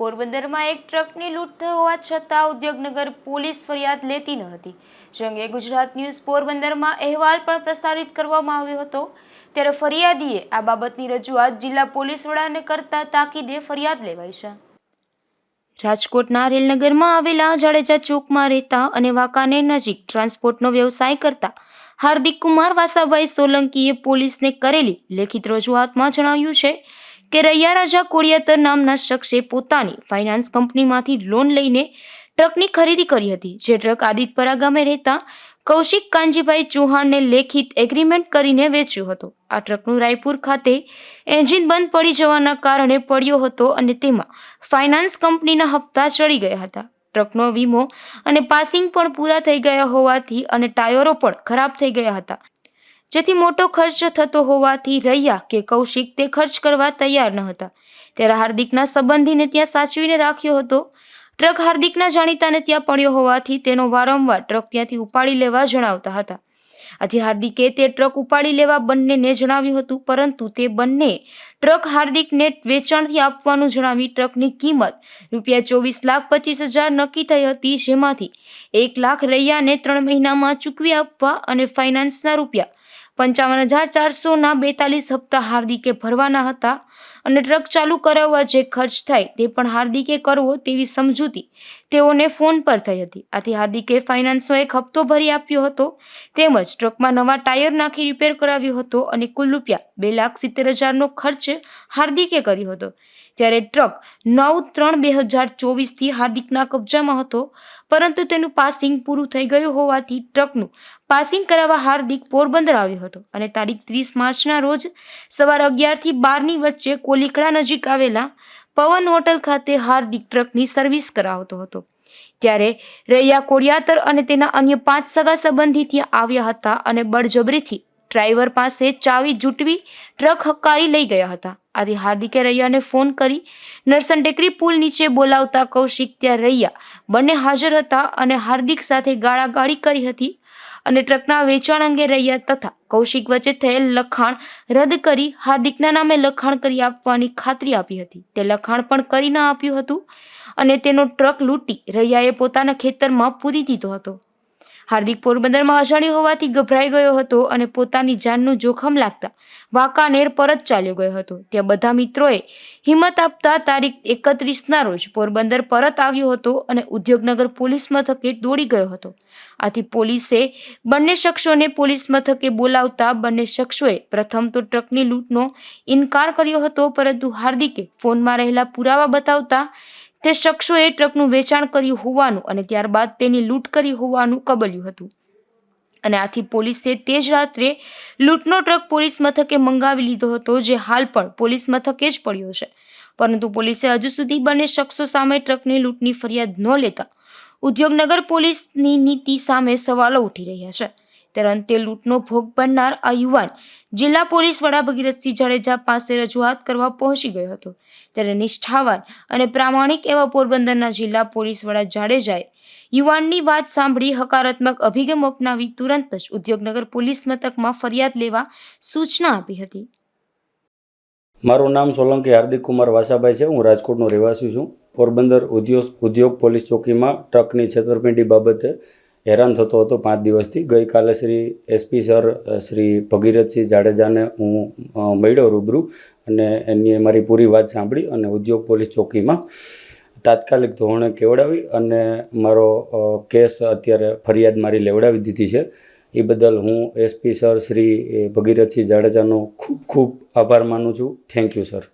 પોરબંદરમાં એક ટ્રકની લૂંટ થઈ હોવા છતાં ઉદ્યોગનગર પોલીસ ફરિયાદ લેતી ન હતી. જે અંગે ગુજરાત ન્યૂઝ પોરબંદરમાં અહેવાલ પણ પ્રસારિત કરવામાં આવ્યો હતો. ત્યારે ફરિયાદીએ આ બાબતની રજૂઆત જિલ્લા પોલીસ વડાને કરતા તાકીદે ફરિયાદ લેવાઈ છે. રાજકોટના રેલનગરમાં આવેલા જાડેજા ચોકમાં રહેતા અને વાંકાનેર નજીક ટ્રાન્સપોર્ટનો વ્યવસાય કરતા હાર્દિક કુમાર વાસાભાઈ સોલંકીએ પોલીસને કરેલી લેખિત રજૂઆતમાં જણાવ્યું છે કે રૈયા રાજા કોળિયાતર નામના શખ્સે પોતાની ફાઇનાન્સ કંપનીમાંથી લોન લઈને ટ્રકની ખરીદી કરી હતી, જે ટ્રક આદિતપરા ગામે રહેતા કૌશિક કાંજીભાઈ ચૌહાણને લેખિત એગ્રીમેન્ટ કરીને વેચ્યો હતો. આ ટ્રકનું રાયપુર ખાતે એન્જિન બંધ પડી જવાના કારણે પડ્યો હતો અને તેમાં ફાઇનાન્સ કંપનીના હપ્તા ચડી ગયા હતા. ટ્રકનો વીમો અને પાસિંગ પણ પૂરા થઈ ગયા હોવાથી અને ટાયરો પણ ખરાબ થઈ ગયા હતા. જેથી મોટો ખર્ચ થતો હોવાથી રહ્યા કે કૌશિક તે ખર્ચ કરવા તૈયાર ન હતા. ત્યારે હાર્દિકના સંબંધીને ત્યાં સાચવીને રાખ્યો હતો. ટ્રક હાર્દિકના જાણીતાને ત્યાં પડ્યો હોવાથી તેનો વારંવાર ટ્રક ત્યાંથી ઉપાડી લેવા જણાવતા હતા. આથી હાર્દિકે તે ટ્રક ઉપાડી લેવા બંનેને જણાવ્યું હતું, પરંતુ તે બંને ટ્રક હાર્દિકને વેચાણથી આપવાનું જણાવી ટ્રકની કિંમત રૂપિયા ચોવીસ લાખ પચીસ હજાર નક્કી થઈ હતી, જેમાંથી એક લાખ રૈયાને ત્રણ મહિનામાં ચૂકવી આપવા અને ફાઇનાન્સના રૂપિયા પંચાવન હજાર ચારસોના બેતાલીસ હપ્તા હાર્દિકે ભરવાના હતા અને ટ્રક ચાલુ કરાવવા જે ખર્ચ થાય તે પણ હાર્દિકે કરવો તેવી સમજૂતી તેઓને ફોન પર થઈ હતી. આથી હાર્દિકે ફાઇનાન્સનો એક હપ્તો ભરી આપ્યો હતો. તેમજ ટ્રકમાં નવા ટાયર નાખી રિપેર કરાવ્યો હતો અને કુલ રૂપિયા બે લાખ સિત્તેર હજારનો ખર્ચ હાર્દિકે કર્યો હતો. ત્યારે ટ્રક નવ ત્રણ બે હજાર ચોવીસથી હાર્દિકના કબજામાં હતો, પરંતુ તેનું પાસિંગ પૂરું થઈ ગયું હોવાથી ટ્રકનું પાસિંગ કરાવવા હાર્દિક પોરબંદર આવ્યો હતો અને તારીખ ત્રીસ માર્ચના રોજ સવાર અગિયારથી બારની વચ્ચે કોલીકડા નજીક આવેલા પવન હોટલ ખાતે હાર્દિક ટ્રકની સર્વિસ કરાવતો હતો. ત્યારે રૈયા કોડિયાતર અને તેના અન્ય પાંચ સગા સંબંધી ત્યાં આવ્યા હતા અને બળજબરીથી ડ્રાઈવર પાસે ચાવી જૂટવી ટ્રક હકારી લઈ ગયા હતા. આથી હાર્દિકે રૈયાને ફોન કરી નરસન ટેકરી પુલ નીચે બોલાવતા કૌશિક ત્યાં રૈયા બંને હાજર હતા અને હાર્દિક સાથે ગાળાગાળી કરી હતી અને ટ્રકના વેચાણ અંગે રૈયા તથા કૌશિક વચ્ચે થયેલ લખાણ રદ કરી હાર્દિકના નામે લખાણ કરી આપવાની ખાતરી આપી હતી. તે લખાણ પણ કરી ન આપ્યું હતું અને તેનો ટ્રક લૂંટી રૈયાએ પોતાના ખેતરમાં પૂરી દીધો હતો. હાર્દિક પોરબંદરમાં અજાણ્યો હોવાથી ગભરાઈ ગયો હતો અને પોતાની જાનનું જોખમ લાગતા વાંકાનેર પરત ચાલ્યો ગયો હતો. ત્યાં બધા મિત્રોએ હિંમત આપતા તારીખ એકત્રીસના રોજ પોરબંદર પરત આવ્યો હતો અને ઉદ્યોગનગર પોલીસ મથકે દોડી ગયો હતો. આથી પોલીસે બંને શખ્સોને પોલીસ મથકે બોલાવતા બંને શખ્સોએ પ્રથમ તો ટ્રકની લૂંટનો ઇનકાર કર્યો હતો, પરંતુ હાર્દિકે ફોનમાં રહેલા પુરાવા બતાવતા તે શખ્સોએ ટ્રકનું વેચાણ કર્યું હોવાનું અને ત્યારબાદ તેની લૂંટ કરી હોવાનું કબલ્યું હતું. અને આથી પોલીસે તે જ રાત્રે લૂંટનો ટ્રક પોલીસ મથકે મંગાવી લીધો હતો, જે હાલ પણ પોલીસ મથકે જ પડ્યો છે. પરંતુ પોલીસે હજુ સુધી બંને શખ્સો સામે ટ્રકની લૂંટની ફરિયાદ ન લેતા ઉદ્યોગનગર પોલીસની નીતિ સામે સવાલો ઉઠી રહ્યા છે. ત્યારે અંતે લૂંટનો ભોગ બનનાર આ યુવાન જિલ્લા પોલીસ વડા ભગીરથસિંહ જાડેજા પાસે રજૂઆત કરવા પહોંચી ગયો હતો. ત્યારે નિષ્ઠાવાન અને પ્રામાણિક એવા પોરબંદરના જિલ્લા પોલીસ વડા જાડેજાએ યુવાનની વાત સાંભળી હકારાત્મક અભિગમ અપનાવી તુરંત જ ઉદ્યોગનગર પોલીસ મથકમાં ફરિયાદ લેવા સૂચના આપી હતી. મારું નામ સોલંકી હાર્દિક કુમાર વાસાભાઈ છે. હું રાજકોટનો રહેવાસી છું. પોરબંદર ઉદ્યોગ ઉદ્યોગ પોલીસ ચોકીમાં ટ્રકની છેતરપિંડી બાબતે હેરાન થતો હતો પાંચ દિવસથી. ગઈકાલે શ્રી એસપી સર શ્રી ભગીરથસિંહ જાડેજાને હું મળ્યો રૂબરૂ અને એની, મારી પૂરી વાત સાંભળી અને ઉદ્યોગ પોલીસ ચોકીમાં તાત્કાલિક ધોરણે કેવડાવી અને મારો કેસ અત્યારે ફરિયાદ મારી લેવડાવી દીધી છે. એ બદલ હું એસપી સર, શ્રી ભગીરથસિંહ જાડેજાનો ખૂબ ખૂબ આભાર માનું છું. Thank you, sir.